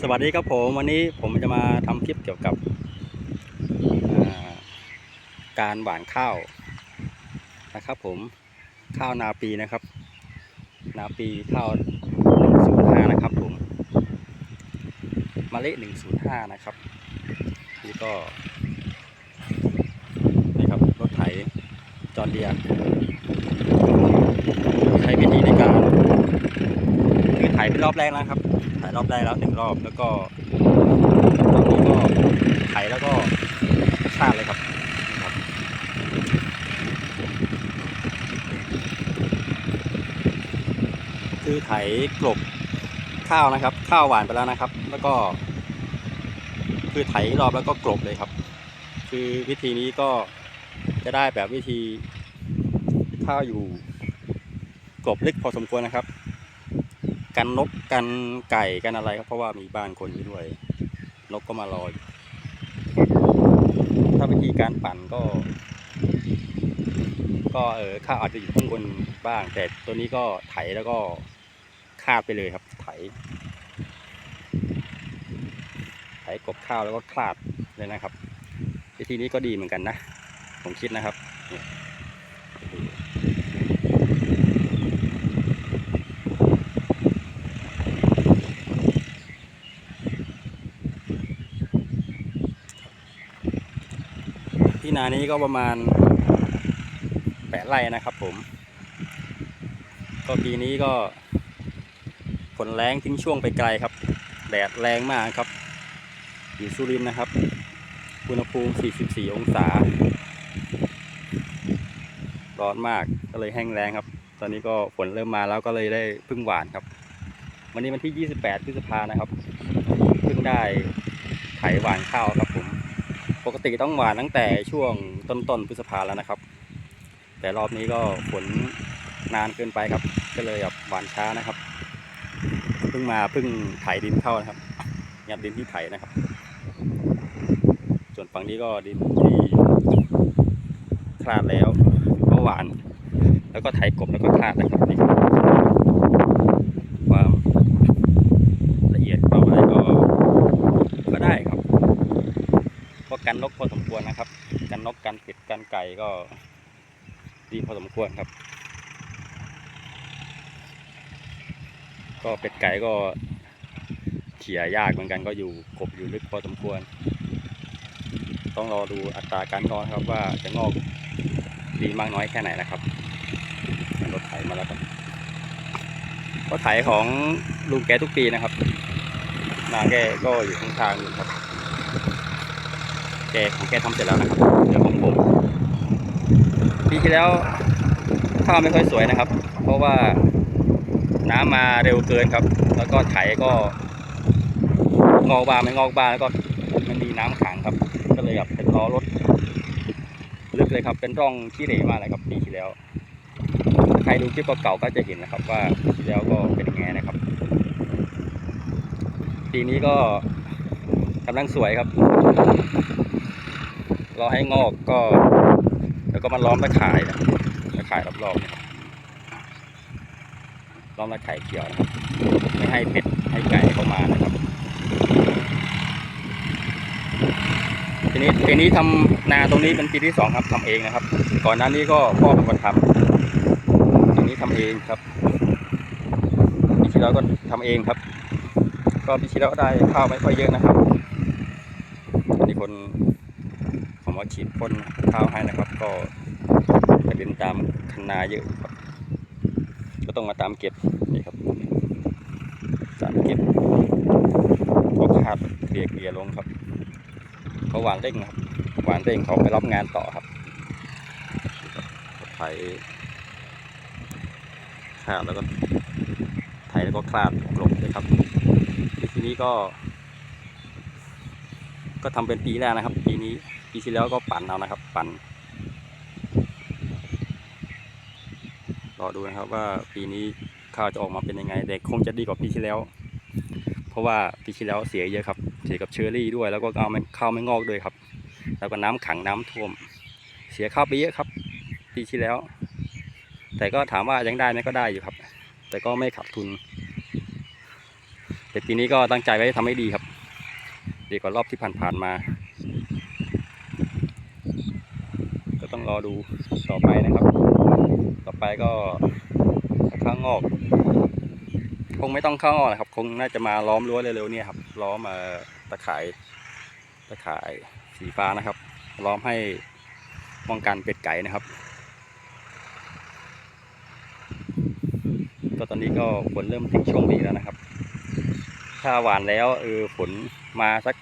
สวัสดีครับผมวันนี้ผมจะมาทำคลิปเกี่ยวกับาการหว่านข้าวนะครับ ผมข้าวนาปีนะครับ นาปีข้าว105นะครับผมมะเละ105นะครับนี่ก็นี่ครับรถไถจอร์เดียร์ใช้วิธีในการคือไถเป็นรอบแรกนะครับ รอบแรกแล้วหนึ่งรอบแล้วก็รอบนี้ก็ไถแล้วก็ชาดเลยครับครับคือไถกลบข้าวนะครับ ข้าวหวานไปแล้วนะครับ แล้วก็ คือไถรอบแล้วก็กลบเลยครับ คือวิธีนี้ก็จะได้แบบวิธีข้าวอยู่กลบลึกพอสมควรนะครับ กันนกกันไก่กันอะไรครับเพราะว่ามีบ้านคนอยู่ด้วย นกก็มารออยู่ถ้าวิธีการปั่นก็ ก็เออข้าอาจจะอยู่ข้างบนบ้าง แต่ตัวนี้ก็ไถแล้วก็คาดไปเลยครับ ไถ ไถกบข้าวแล้วก็คลาดเลยนะครับวิธีนี้ก็ดีเหมือนกันนะ ผมคิดนะครับ ที่นานี้ก็ประมาณแปดไร่นะครับผม ก็ปีนี้ก็ฝนแรงทิ้งช่วงไปไกลครับ แดดแรงมากครับ อยู่สุรินนะครับ อุณหภูมิ 44 องศา ร้อนมากก็เลยแห้งแล้งครับ ตอนนี้ก็ฝนเริ่มมาแล้วก็เลยได้พึ่งหวานครับ วันนี้วันที่ 28 พฤษภานะครับ เพิ่งได้ไถหวานข้าวครับผม ปกติต้องหวานตั้งแต่ช่วงต้นๆพฤษภาแล้วนะครับ แต่รอบนี้ก็ฝนนานเกินไปครับ ก็เลยแบบหวานช้านะครับเพิ่งมาเพิ่งไถดินเข้านะครับยัดดินที่ไถนะครับ ส่วนฝั่งนี้ก็ดินที่คลาดแล้วก็หวาน แล้วก็ไถกบแล้วก็คลาดนะครับนี่ครับความละเอียดความอะไรก็ก็ได้ครับ ก็กันนกพอสมควรนะครับ กันนกกันเป็ดกันไก่ก็ดีพอสมควรครับ ก็เป็ดไก่ก็เขี่ยยากเหมือนกันก็อยู่กบอยู่ลึกพอสมควร ต้องรอดูอัตราการงอกครับว่าจะงอกดีมากน้อยแค่ไหนนะครับรถไถมาแล้วครับรถไถของลุงแกทุกปีนะครับนาแกก็อยู่ข้างทางอยู่ครับ แกของแกทำเสร็จแล้วนะครับเดี๋ยวของผมปีที่แล้วข้าวไม่ค่อยสวยนะครับ เพราะว่าน้ำมาเร็วเกินครับ แล้วก็ไถก็งอกบางไม่งอกบางแล้วก็มันมีน้ำขังครับ ก็เลยแบบเป็นล้อรถลึกเลยครับ เป็นร่องที่เหร่มากเลยครับปีที่แล้ว ใครดูคลิปเก่าๆก็จะเห็นนะครับ ว่าปีที่แล้วก็เป็นยังไงนะครับ ปีนี้ก็กำลังสวยครับ รอให้งอกก็ แล้วก็มาล้อมตะข่ายนะตะข่ายรอบๆนะครับล้อมตะข่ายเขียวนะครับไม่ให้เป็ดให้ไก่เข้ามานะครับ ทีนี้ปีนี้ทำนาตรงนี้เป็นปีที่สองครับทำเองนะครับ ก่อนหน้านี้ก็พ่อเป็นคนทำทีนี้ทำเองครับปีที่แล้วก็ทำเองครับ ก็ปีที่แล้วได้ข้าวไม่ค่อยเยอะนะครับมีคน ผมว่าฉีดพ่นข้าวให้นะครับ ก็จะเป็นตามคันนาเยอะครับ ก็ต้องมาตามเก็บนี่ครับ ตามเก็บก็คาดเกลี่ยเกลี่ยลงครับเขาหวานเร่งครับหวานเร่งเขาไปรับงานต่อครับไถคาดแล้วก็ไถแล้วก็คลาดกลบเลยครับทีนี้ก็ ก็ทำเป็นปีแรกนะครับ ปีนี้ ปีที่แล้วก็ปั่นเอานะครับ ปั่นรอดูนะครับว่าปีนี้ข้าวจะออกมาเป็นยังไงแต่คงจะดีกว่าปีที่แล้ว เพราะว่าปีที่แล้วเสียเยอะครับ เสียกับเชอรี่ด้วย แล้วก็เอาข้าวไม่งอกด้วยครับ แล้วก็น้ำขังน้ำท่วม เสียข้าวไปเยอะครับ ปีที่แล้ว แต่ก็ถามว่ายังได้ไหมก็ได้อยู่ครับ แต่ก็ไม่ขาดทุน แต่ปีนี้ก็ตั้งใจไว้ทำให้ดีครับ ดีกว่ารอบที่ผ่านๆมา ก็ต้ อดูต่อไปนะครับ ต่อไปก็ข้างงอก คงไม่ต้องข้างอกนะครับ คงน่าจะมาล้อมรั้วเร็วๆเนี่ยครับ ล้อมมาตะข่ายตะข่ายสีฟ้านะครับ ล้อมให้ป้องกันเป็ดไก่นะครับก็ตอนนี้ก็ฝนเริ่มทิ้งช่วงดีแล้วนะครับ ถ้าหวานแล้วเออฝนมาสัก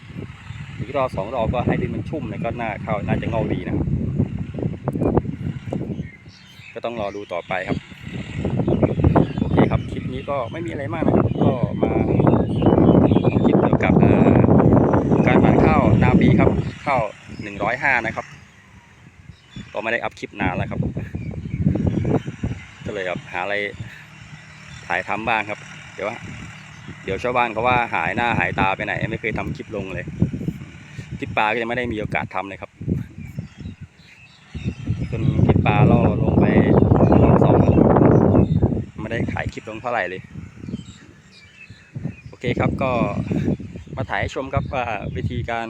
อีกรอบสองรอบก็ให้ดินมันชุ่มเนี่ยก็น่าเข้าน่าจะงอกดีนะครับ ก็ต้องรอดูต่อไปครับโอเคครับคลิปนี้ก็ไม่มีอะไรมากนะครับก็มาคลิปเกี่ยวกับการหว่านข้าวนาปีครับข้าวหนึ่งร้อยห้านะครับ ก็ไม่ได้อัพคลิปนานแล้วครับก็เลยแบบหาอะไรถ่ายทำบ้างครับ เดี๋ยวเดี๋ยวชาวบ้านเขาว่าหายหน้าหายตาไปไหน ไม่เคยทำคลิปลงเลยคลิปปลาก็ยังไม่ได้มีโอกาสทำเลยครับจนคลิปปลาล่องไปรอบสองไม่ได้ขาย คลิปลงเท่าไหร่เลย โอเคครับก็มาถ่ายให้ชมครับว่าวิธีการ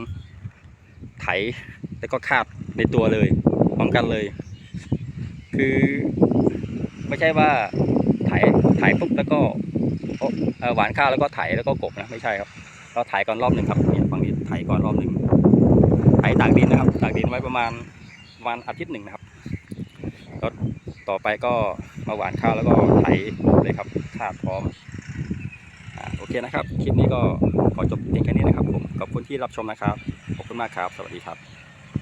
ไถแล้วก็คาดในตัวเลยพร้อมกันเลย คือไม่ใช่ว่าไถไถปุ๊บแล้วก็หวานข้าวแล้วก็ไถแล้วก็กบนะไม่ใช่ครับ เราไถก่อนรอบหนึ่งครับเนี่ยฝั่งนี้ไถก่อนรอบหนึ่งไถตากดินนะครับตากดินไว้ประมาณประมาณอาทิตย์หนึ่งนะครับแล้ว ต่อไปก็มาหวานข้าวแล้วก็ไถเลยครับคาดพร้อมอโอเคนะครับ คลิปนี้ก็ขอจบเพียงแค่นี้นะครับผมขอบคุณที่รับชมนะครับ ขอบคุณมากครับ สวัสดีครับ